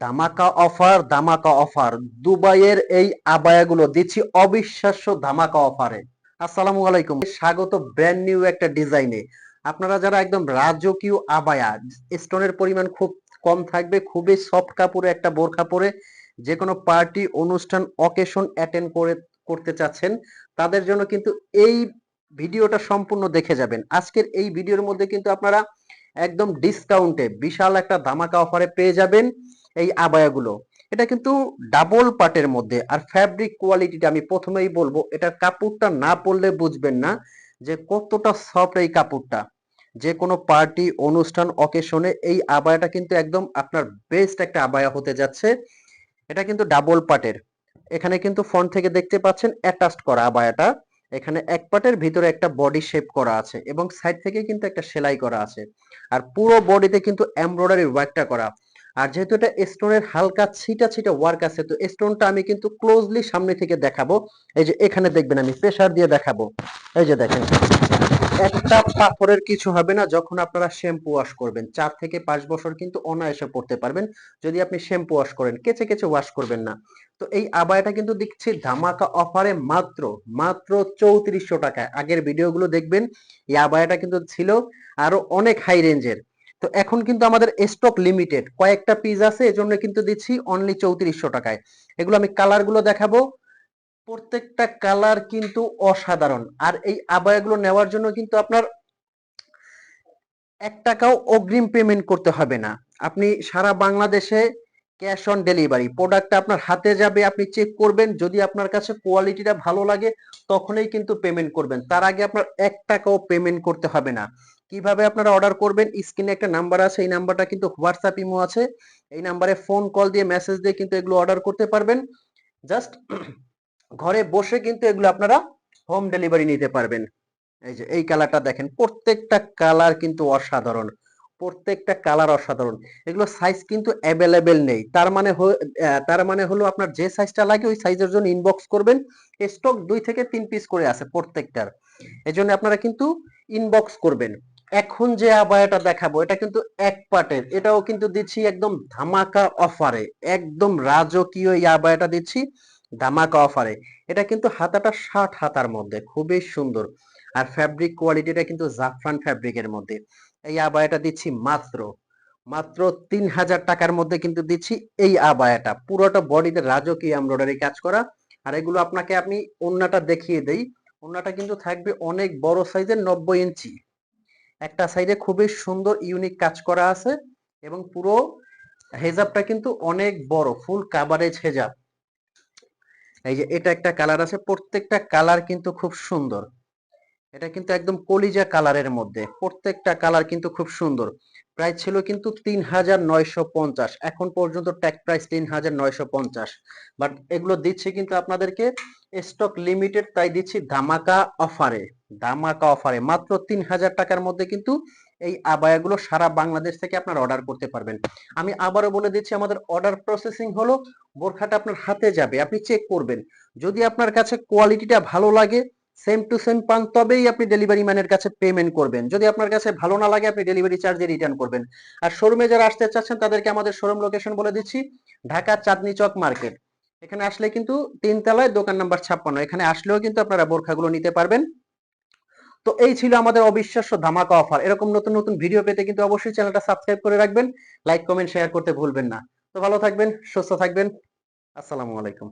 ধামাকা অফার ধামাকা অফার। দুবাইয়ের এই আবায়াগুলো দিচ্ছি অবিশ্বাস্য ধামাকা অফারে। আসসালামু আলাইকুম। স্বাগত ব্র্যান্ড নিউ একটা ডিজাইনে আপনারা যারা একদম রাজকীয় আবায়া স্টোনের পরিমাণ খুব কম থাকবে, খুবই সফট কাপড়ে একটা বোরখা পরে যে কোনো পার্টি অনুষ্ঠান অকেশন অ্যাটেন্ড করে, করতে চাচ্ছেন, তাদের জন্য কিন্তু এই ভিডিওটা সম্পূর্ণ দেখে যাবেন। আজকের এই ভিডিওর মধ্যে কিন্তু আপনারা একদম ডিসকাউন্টে বিশাল একটা ধামাকা অফারে পেয়ে যাবেন। এই আবায়াগুলো এটা কিন্তু ডাবল পাটের মধ্যে। আর ফ্যাব্রিক কোয়ালিটিটা আমি প্রথমেই বলব, এটার কাপড়টা না পরলে বুঝবেন না যে কতটা সফট এই কাপড়টা। যে কোনো পার্টি অনুষ্ঠান অকেশনে এই আবায়াটা কিন্তু একদম আপনার বেস্ট একটা আবায়া হতে যাচ্ছে। এটা কিন্তু ডাবল পাটের এখানে কিন্তু ফ্রন্ট থেকে দেখতে পাচ্ছেন অ্যাটাচড করা আবায়াটা এখানে এক পাটের ভিতরে একটা বডি শেপ করা আছে এবং সাইড থেকে কিন্তু একটা সেলাই করা আছে। আর পুরো বডিতে কিন্তু এমব্রয়ডারি ওয়ার্কটা করা। আর যেহেতু এটা স্টোনের হালকা ছিটা ছিটা ওয়ার্ক আছে, তো স্টোনটা আমি কিন্তু ক্লোজলি সামনে থেকে দেখাবো। এই যে এখানে দেখবেন আমি প্রেসার দিয়ে দেখাবো। এই যে দেখেন। একটা পাথরের কিছু হবে না যখন আপনারা শ্যাম্পু ওয়াশ করবেন। চার থেকে পাঁচ বছর কিন্তু অনায়াসে পড়তে পারবেন। যদি আপনি শ্যাম্পু ওয়াশ করেন, কেচে কেচে ওয়াশ করবেন না। তো এই আবায়াটা কিন্তু দেখছি ধামাকা অফারে মাত্র মাত্র চৌত্রিশশো টাকায়। আগের ভিডিওগুলো দেখবেন, এই আবায়াটা কিন্তু ছিল আরও অনেক হাই রেঞ্জের তো এখন কিন্তু আমাদের স্টক লিমিটেড কয়েকটা পিস আছে, এজন্য কিন্তু দিচ্ছি অনলি চৌত্রিশশো টাকায়। এগুলো আমি কালারগুলো দেখাবো। প্রত্যেকটা কালার কিন্তু অসাধারণ। আর এই আবায়াগুলো নেওয়ার জন্য কিন্তু আপনার এক টাকাও অগ্রিম পেমেন্ট করতে হবে না। আপনি সারা বাংলাদেশে ক্যাশ অন ডেলিভারি। প্রোডাক্টটা আপনার হাতে যাবে, আপনি চেক করবেন, যদি আপনার কাছে কোয়ালিটিটা ভালো লাগে, তখনই কিন্তু পেমেন্ট করবেন। তার আগে আপনার এক টাকাও পেমেন্ট করতে হবে না। কীভাবে আপনারা অর্ডার করবেন? স্ক্রিনে একটা নাম্বার আছে, এই নাম্বারটা কিন্তু হোয়াটসঅ্যাপ ইমো আছে। এই নাম্বারে ফোন কল দিয়ে মেসেজ দিয়ে কিন্তু এগুলো অর্ডার করতে পারবেন। জাস্ট ঘরে বসে কিন্তু এগুলো আপনারা হোম ডেলিভারি নিতে পারবেন। এই যে, এই কালারটা দেখেন, প্রত্যেকটা কালার কিন্তু অসাধারণ। প্রত্যেকটা কালার অসাধারণ। এগুলো সাইজ কিন্তু অ্যাভেলেবেল নেই। তার মানে তার মানে হলো আপনার যে সাইজটা লাগে ওই সাইজের জন্য ইনবক্স করবেন। স্টক দুই থেকে তিন পিস করে আছে প্রত্যেকটার। এজন্য আপনারা কিন্তু ইনবক্স করবেন। এখন যে আবায়াটা দেখাবো, এটা কিন্তু এক পাটের। এটাও কিন্তু দিচ্ছি একদম ধামাকা অফারে একদম রাজকীয় এই আবায়াটা দিচ্ছি। ধামাকা অফারে। এটা কিন্তু হাতাটা ষাট হাতার মধ্যে, খুবই সুন্দর। আর ফ্যাব্রিক কোয়ালিটিটা কিন্তু জাফরান ফ্যাব্রিকের মধ্যে। এই আবায়াটা দিচ্ছি মাত্র মাত্র তিন হাজার টাকার মধ্যে কিন্তু দিচ্ছি এই আবায়াটা। পুরোটা বডিতে রাজকীয় এমব্রয়ডারি কাজ করা। আর এগুলো আপনাকে আমি অন্যটা দেখিয়ে দেই। অন্যটা কিন্তু থাকবে অনেক বড় সাইজের নব্বই ইঞ্চি। একটা সাইডে খুবই সুন্দর ইউনিক কাজ করা আছে। এবং পুরো হেজাবটা কিন্তু অনেক বড় ফুল কাভারেজ হেজাব। এই যে এটা একটা কালার আছে, প্রত্যেকটা কালার কিন্তু খুব সুন্দর। এটা কিন্তু একদম কলিজা কালারের মধ্যে, প্রত্যেকটা কালার কিন্তু খুব সুন্দর। প্রাইস ছিল কিন্তু তিন হাজার নয়শো পঞ্চাশ, এখন পর্যন্ত ট্যাগ প্রাইস তিন হাজার নয়শো পঞ্চাশ। বাট এগুলো দিচ্ছে কিন্তু আপনাদেরকে স্টক লিমিটেড তাই দিচ্ছি ধামাকা অফারে ধামাকা অফারে মাত্র তিন হাজার টাকার মধ্যে কিন্তু এই আবায়াগুলো সারা বাংলাদেশ থেকে আপনার অর্ডার করতে পারবেন। আমি আবারও বলে দিচ্ছি, আমাদের অর্ডার প্রসেসিং হলো, বোরখাটা আপনার হাতে যাবে, আপনি চেক করবেন। যদি আপনার কাছে কোয়ালিটিটা ভালো লাগে সেম টু সেম পান, তবেই আপনি ডেলিভারি ম্যানের কাছে পেমেন্ট করবেন। যদি আপনার কাছে ভালো না লাগে, আপনি ডেলিভারি চার্জে রিটার্ন করবেন। আর শোরুমে যারা আসতে চাচ্ছেন, তাদেরকে আমাদের শোরুম লোকেশন বলে দিচ্ছি, ঢাকা চাঁদনি চক মার্কেট এখানে আসলে কিন্তু তিন তলায় দোকান নাম্বার ছাপ্পান্ন, এখানে আসলেও কিন্তু আপনারা বোরখাগুলো নিতে পারবেন। তো এই ছিল আমাদের অবিশ্বাস্য ধামাকা অফার এরকম নতুন নতুন ভিডিও পেতে কিন্তু অবশ্যই চ্যানেলটা সাবস্ক্রাইব করে রাখবেন লাইক কমেন্ট শেয়ার করতে ভুলবেন না। তো ভালো থাকবেন, সুস্থ থাকবেন। আসসালামু আলাইকুম।